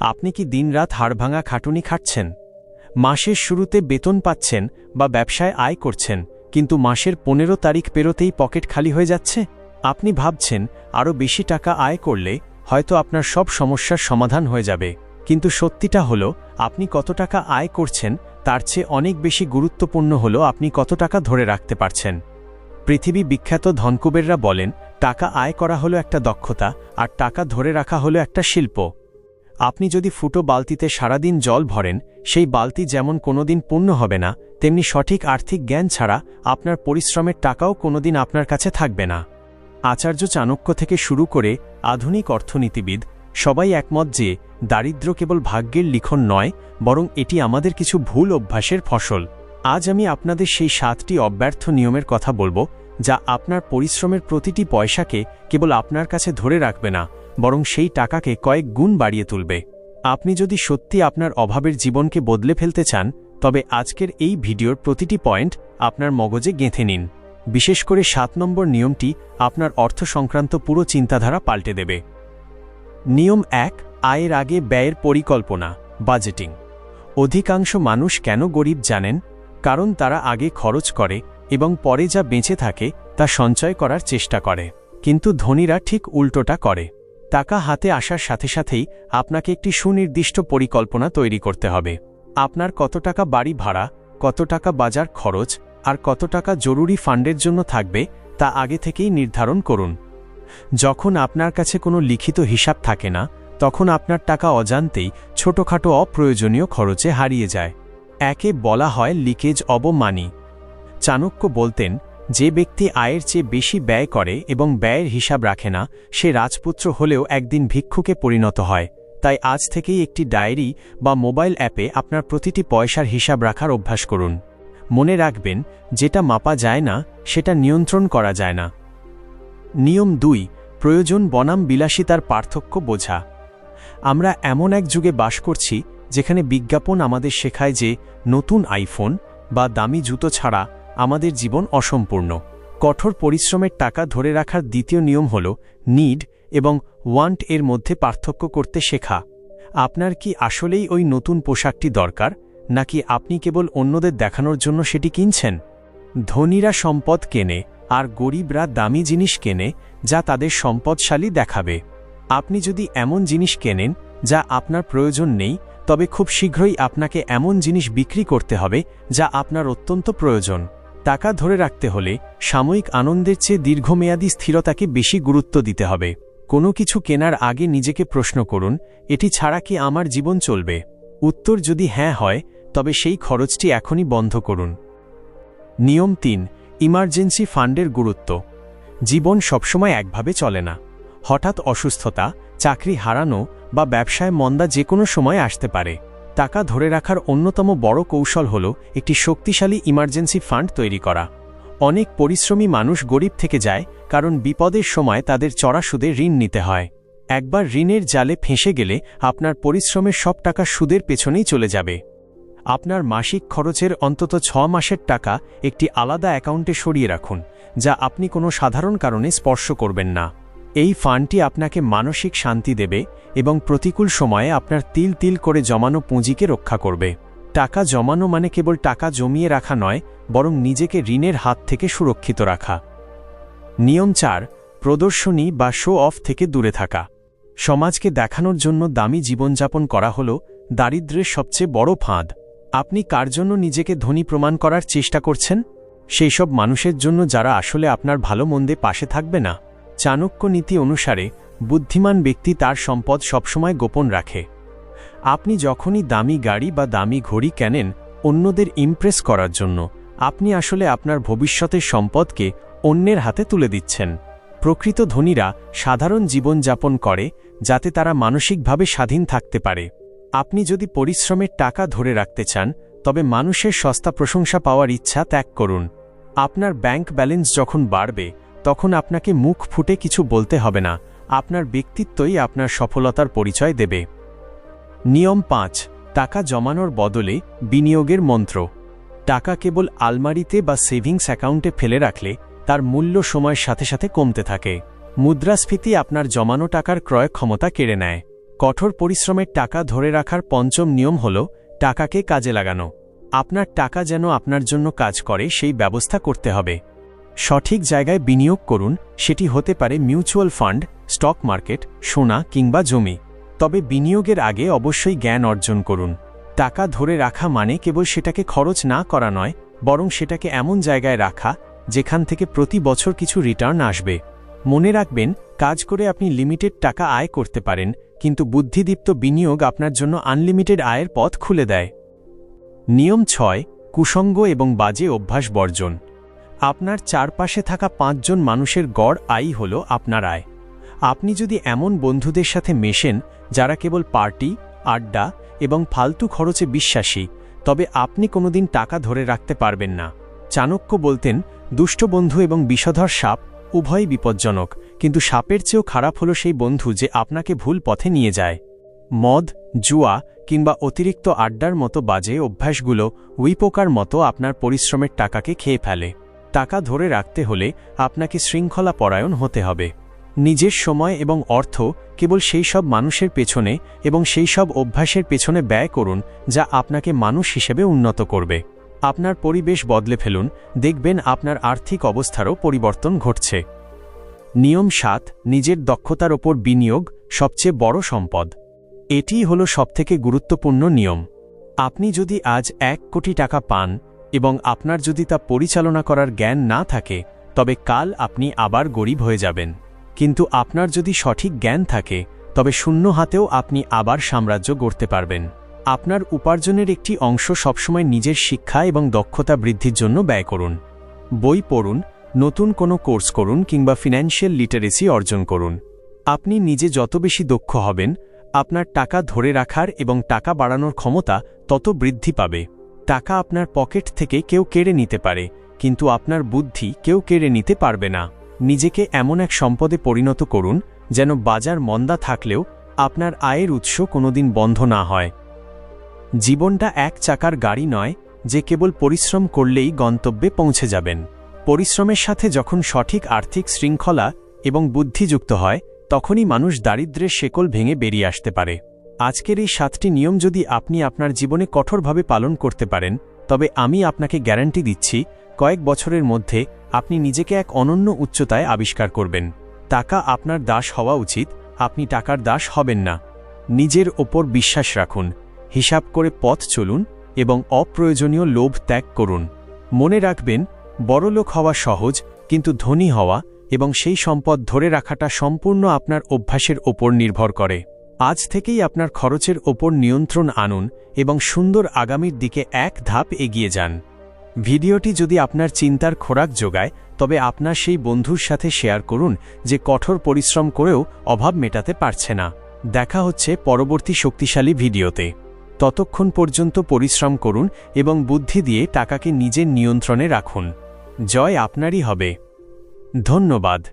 আপনি কি দিনরাত হাড়ভাঙা খাটুনি খাটছেন? মাসের শুরুতে বেতন পাচ্ছেন বা ব্যবসায় আয় করছেন, কিন্তু মাসের পনেরো তারিখ পেরোতেই পকেট খালি হয়ে যাচ্ছে? আপনি ভাবছেন, আরও বেশি টাকা আয় করলে হয়তো আপনার সব সমস্যার সমাধান হয়ে যাবে। কিন্তু সত্যিটা হলো, আপনি কত টাকা আয় করছেন, তার চেয়ে অনেক বেশি গুরুত্বপূর্ণ হলো আপনি কত টাকা ধরে রাখতে পারছেন। পৃথিবী বিখ্যাত ধনকুবেররা বলেন, টাকা আয় করা হলো একটা দক্ষতা, আর টাকা ধরে রাখা হলো একটা শিল্প। আপনি যদি ফুটো বালতিতে সারাদিন জল ভরেন, সেই বালতি যেমন কোনোদিন পূর্ণ হবে না, তেমনি সঠিক আর্থিক জ্ঞান ছাড়া আপনার পরিশ্রমের টাকাও কোনোদিন আপনার কাছে থাকবে না। আচার্য চাণক্য থেকে শুরু করে আধুনিক অর্থনীতিবিদ সবাই একমত যে দারিদ্র কেবল ভাগ্যের লিখন নয়, বরং এটি আমাদের কিছু ভুল অভ্যাসের ফসল। আজ আমি আপনাদের সেই সাতটি অব্যর্থ নিয়মের কথা বলব, যা আপনার পরিশ্রমের প্রতিটি পয়সাকে কেবল আপনার কাছে ধরে রাখবে না বরং সেই টাকাকে কয়েক গুণ বাড়িয়ে তুলবে। আপনি যদি সত্যি আপনার অভাবের জীবনকে বদলে ফেলতে চান, তবে আজকের এই ভিডিওর প্রতিটি পয়েন্ট আপনার মগজে গেঁথে নিন। বিশেষ করে সাত নম্বর নিয়মটি আপনার অর্থ সংক্রান্ত পুরো চিন্তাধারা পাল্টে দেবে। নিয়ম এক, আয়ের আগে ব্যয়ের পরিকল্পনা, বাজেটিং। অধিকাংশ মানুষ কেন গরিব জানেন? কারণ তারা আগে খরচ করে এবং পরে যা বেঁচে থাকে তা সঞ্চয় করার চেষ্টা করে। কিন্তু ধনীরা ঠিক উল্টোটা করে। টাকা হাতে আসার সাথে সাথেই আপনাকে একটি সুনির্দিষ্ট পরিকল্পনা তৈরি করতে হবে। আপনার কত টাকা বাড়ি ভাড়া, কত টাকা বাজার খরচ, আর কত টাকা জরুরি ফান্ডের জন্য থাকবে, তা আগে থেকেই নির্ধারণ করুন। যখন আপনার কাছে কোনো লিখিত হিসাব থাকে না, তখন আপনার টাকা অজান্তেই ছোটখাটো অপ্রয়োজনীয় খরচে হারিয়ে যায়। একে বলা হয় লিকেজ অব মানি। চাণক্য বলতেন যে ব্যক্তি আয়ের চেয়ে বেশি ব্যয় করে এবং ব্যয়ের হিসাব রাখে না, সে রাজপুত্র হলেও একদিন ভিক্ষুকে পরিণত হয়। তাই আজ থেকেই একটি ডায়েরি বা মোবাইল অ্যাপে আপনার প্রতিটি পয়সার হিসাব রাখার অভ্যাস করুন। মনে রাখবেন, যেটা মাপা যায় না, সেটা নিয়ন্ত্রণ করা যায় না। নিয়ম দুই, প্রয়োজন বনাম বিলাসিতার পার্থক্য বোঝা। আমরা এমন এক যুগে বাস করছি, যেখানে বিজ্ঞাপন আমাদের শেখায় যে নতুন আইফোন বা দামি জুতো ছাড়া আমাদের জীবন অসম্পূর্ণ। কঠোর পরিশ্রমের টাকা ধরে রাখার দ্বিতীয় নিয়ম হল নিড এবং ওয়ান্ট এর মধ্যে পার্থক্য করতে শেখা। আপনার কি আসলেই ওই নতুন পোশাকটি দরকার, নাকি আপনি কেবল অন্যদের দেখানোর জন্য সেটি কিনছেন? ধনীরা সম্পদ কেনে, আর গরিবরা দামি জিনিস কেনে, যা তাদের সম্পদশালী দেখাবে। আপনি যদি এমন জিনিস কেনেন, যা আপনার প্রয়োজন নেই, তবে খুব শীঘ্রই আপনাকে এমন জিনিস বিক্রি করতে হবে, যা আপনার অত্যন্ত প্রয়োজন। টাকা ধরে রাখতে হলে সাময়িক আনন্দের চেয়ে দীর্ঘমেয়াদী স্থিরতাকে বেশি গুরুত্ব দিতে হবে। কোনো কিছু কেনার আগে নিজেকে প্রশ্ন করুন, এটি ছাড়া কি আমার জীবন চলবে? উত্তর যদি হ্যাঁ হয়, তবে সেই খরচটি এখনই বন্ধ করুন। নিয়ম তিন, ইমার্জেন্সি ফান্ডের গুরুত্ব। জীবন সবসময় একভাবে চলে না। হঠাৎ অসুস্থতা, চাকরি হারানো বা ব্যবসায় মন্দা যে কোনো সময় আসতে পারে। টাকা ধরে রাখার অন্যতম বড় কৌশল হল একটি শক্তিশালী ইমার্জেন্সি ফান্ড তৈরি করা। অনেক পরিশ্রমী মানুষ গরিব থেকে যায়, কারণ বিপদের সময় তাদের চড়া সুদে ঋণ নিতে হয়। একবার ঋণের জালে ফেঁসে গেলে আপনার পরিশ্রমের সব টাকা সুদের পেছনেই চলে যাবে। আপনার মাসিক খরচের অন্তত ছ মাসের টাকা একটি আলাদা অ্যাকাউন্টে সরিয়ে রাখুন, যা আপনি কোনো সাধারণ কারণে স্পর্শ করবেন না। এই ফান্ডটি আপনাকে মানসিক শান্তি দেবে এবং প্রতিকূল সময়ে আপনার তিল তিল করে জমানো পুঁজিকে রক্ষা করবে। টাকা জমানো মানে কেবল টাকা জমিয়ে রাখা নয়, বরং নিজেকে ঋণের হাত থেকে সুরক্ষিত রাখা। নিয়ম চার, প্রদর্শনী বা শো অফ থেকে দূরে থাকা। সমাজকে দেখানোর জন্য দামি জীবনযাপন করা হল দারিদ্র্যের সবচেয়ে বড় ফাঁদ। আপনি কার জন্য নিজেকে ধনী প্রমাণ করার চেষ্টা করছেন? সেই সব মানুষের জন্য যারা আসলে আপনার ভালো মন্দে পাশে থাকবে না। চাণক্য নীতি অনুসারে, বুদ্ধিমান ব্যক্তি তার সম্পদ সবসময় গোপন রাখে। আপনি যখনই দামি গাড়ি বা দামি ঘড়ি কেনেন, অন্যদের ইমপ্রেস করার জন্য, আপনি আসলে আপনার ভবিষ্যতের সম্পদকে অন্যের হাতে তুলে দিচ্ছেন। প্রকৃত ধনীরা সাধারণ জীবনযাপন করে, যাতে তারা মানসিকভাবে স্বাধীন থাকতে পারে। আপনি যদি পরিশ্রমের টাকা ধরে রাখতে চান, তবে মানুষের সস্তা প্রশংসা পাওয়ার ইচ্ছা ত্যাগ করুন। আপনার ব্যাংক ব্যালেন্স যখন বাড়বে তখন আপনাকে মুখ ফুটে কিছু বলতে হবে না। আপনার ব্যক্তিত্বই আপনার সফলতার পরিচয় দেবে। নিয়ম পাঁচ, টাকা জমানোর বদলে বিনিয়োগের মন্ত্র। টাকা কেবল আলমারিতে বা সেভিংস অ্যাকাউন্টে ফেলে রাখলে তার মূল্য সময়ের সাথে সাথে কমতে থাকে। মুদ্রাস্ফীতি আপনার জমানো টাকার ক্রয় ক্ষমতা কেড়ে নেয়। কঠোর পরিশ্রমের টাকা ধরে রাখার পঞ্চম নিয়ম হল টাকাকে কাজে লাগানো। আপনার টাকা যেন আপনার জন্য কাজ করে, সেই ব্যবস্থা করতে হবে। সঠিক জায়গায় বিনিয়োগ করুন, সেটি হতে পারে মিউচুয়াল ফান্ড, স্টক মার্কেট, সোনা কিংবা জমি। তবে বিনিয়োগের আগে অবশ্যই জ্ঞান অর্জন করুন। টাকা ধরে রাখা মানে কেবল সেটাকে খরচ না করা নয়, বরং সেটাকে এমন জায়গায় রাখা, যেখান থেকে প্রতি বছর কিছু রিটার্ন আসবে। মনে রাখবেন, কাজ করে আপনি লিমিটেড টাকা আয় করতে পারেন, কিন্তু বুদ্ধিদীপ্ত বিনিয়োগ আপনার জন্য আনলিমিটেড আয়ের পথ খুলে দেয়। নিয়ম ছয় কুসঙ্গ এবং বাজে অভ্যাস বর্জন। আপনার চারপাশে থাকা পাঁচজন মানুষের গড় আয় হল আপনার আয়। আপনি যদি এমন বন্ধুদের সাথে মেশেন, যারা কেবল পার্টি, আড্ডা এবং ফালতু খরচে বিশ্বাসী, তবে আপনি কোনোদিন টাকা ধরে রাখতে পারবেন না। চাণক্য বলতেন, দুষ্ট বন্ধু এবং বিষধর সাপ উভয়ই বিপজ্জনক, কিন্তু সাপের চেয়েও খারাপ হলো সেই বন্ধু যে আপনাকে ভুল পথে নিয়ে যায়। মদ, জুয়া কিংবা অতিরিক্ত আড্ডার মতো বাজে অভ্যাসগুলো উইপোকার মতো আপনার পরিশ্রমের টাকাকে খেয়ে ফেলে। টাকা ধরে রাখতে হলে আপনাকে শৃঙ্খলা পরায়ণ হতে হবে। নিজের সময় এবং অর্থ কেবল সেই সব মানুষের পেছনে এবং সেই সব অভ্যাসের পেছনে ব্যয় করুন যা আপনাকে মানুষ হিসেবে উন্নত করবে। আপনার পরিবেশ বদলে ফেলুন, দেখবেন আপনার আর্থিক অবস্থারও পরিবর্তন ঘটছে। নিয়ম সাত, নিজের দক্ষতার ওপর বিনিয়োগ সবচেয়ে বড় সম্পদ। এটিই হল সবথেকে গুরুত্বপূর্ণ নিয়ম। আপনি যদি আজ এক কোটি টাকা পান এবং আপনার যদি তা পরিচালনা করার জ্ঞান না থাকে, তবে কাল আপনি আবার গরিব হয়ে যাবেন। কিন্তু আপনার যদি সঠিক জ্ঞান থাকে, তবে শূন্য হাতেও আপনি আবার সাম্রাজ্য গড়তে পারবেন। আপনার উপার্জনের একটি অংশ সবসময় নিজের শিক্ষা এবং দক্ষতা বৃদ্ধির জন্য ব্যয় করুন। বই পড়ুন, নতুন কোনো কোর্স করুন কিংবা ফিনান্সিয়াল লিটারেসি অর্জন করুন। আপনি নিজে যত বেশি দক্ষ হবেন, আপনার টাকা ধরে রাখার এবং টাকা বাড়ানোর ক্ষমতা তত বৃদ্ধি পাবে। টাকা আপনার পকেট থেকে কেউ কেড়ে নিতে পারে, কিন্তু আপনার বুদ্ধি কেউ কেড়ে নিতে পারবে না। নিজেকে এমন এক সম্পদে পরিণত করুন, যেন বাজার মন্দা থাকলেও আপনার আয়ের উৎস কোনোদিন বন্ধ না হয়। জীবনটা এক চাকার গাড়ি নয়, যে কেবল পরিশ্রম করলেই গন্তব্যে পৌঁছে যাবেন। পরিশ্রমের সাথে যখন সঠিক আর্থিক শৃঙ্খলা এবং বুদ্ধিযুক্ত হয়, তখনই মানুষ দারিদ্র্যের শেকল ভেঙে বেরিয়ে আসতে পারে। আজকের এই সাতটি নিয়ম যদি আপনি আপনার জীবনে কঠোরভাবে পালন করতে পারেন, তবে আমি আপনাকে গ্যারান্টি দিচ্ছি, কয়েক বছরের মধ্যে আপনি নিজেকে এক অনন্য উচ্চতায় আবিষ্কার করবেন। টাকা আপনার দাস হওয়া উচিত, আপনি টাকার দাস হবেন না। নিজের ওপর বিশ্বাস রাখুন, হিসাব করে পথ চলুন এবং অপ্রয়োজনীয় লোভ ত্যাগ করুন। মনে রাখবেন বড়লোক হওয়া সহজ, কিন্তু ধনী হওয়া এবং সেই সম্পদ ধরে রাখাটা সম্পূর্ণ আপনার অভ্যাসের ওপর নির্ভর করে। আজ থেকেই আপনার খরচের ওপর নিয়ন্ত্রণ আনুন এবং সুন্দর আগামীর দিকে এক ধাপ এগিয়ে যান। ভিডিওটি যদি আপনার চিন্তার খোরাক যোগায়, তবে আপনার সেই বন্ধুর সাথে শেয়ার করুন যে কঠোর পরিশ্রম করেও অভাব মেটাতে পারছে না। দেখা হচ্ছে পরবর্তী শক্তিশালী ভিডিওতে। ততক্ষণ পর্যন্ত পরিশ্রম করুন এবং বুদ্ধি দিয়ে টাকাকে নিজের নিয়ন্ত্রণে রাখুন। জয় আপনারই হবে। ধন্যবাদ।